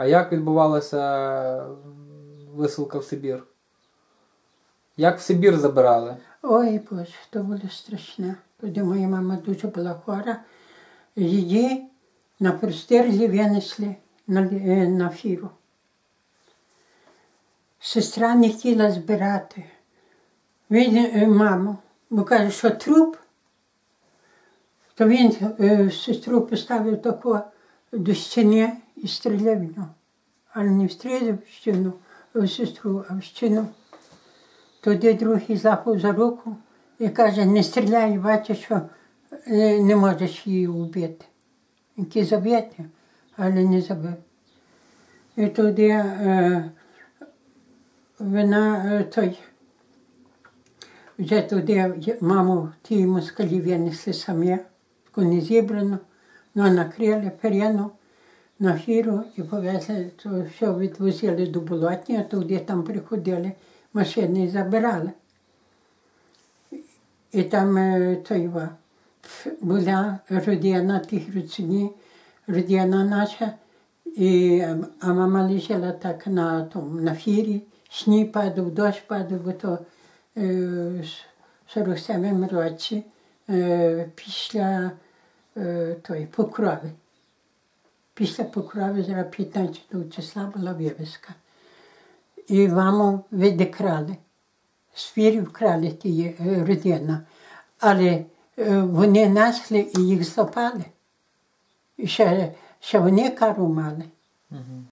А як відбувалася висилка в Сибір? Як в Сибір забирали? Ой Боже, то було страшне. Тоді моя мама дуже була хвора. Її на простирлі винесли на, е, на фіру. Сестра не хотіла збирати. Він, е, маму, бо каже, що труп, то він е, сестру поставив тако до стіни і стріляв в. Але не встрілив в стіну, в сестру, а в стіну. Тоді другий злапав за руку і каже, не стріляй, бачиш, що е, не можеш її вбити. Який заб'єте, але не забив. І тоді е, вона е, той, вже туди маму ті москалі винесли самі, не зібрану, ну накрили перену на фіру і повезли, то все відвозили до болотні, а туди там приходили машини забирали. І там той була родина тих родині, родина наша, і, а мама лежала так на, тому, на фірі, сніг падав, дощ падав, бо то в 47 році після той, покрови. Після покрови зараз 15 числа була вивезка. І маму відікрали. З фірі вкрали ті е, родина. Але е, вони несли і їх злопали. І ще, ще вони кару мали. Угу.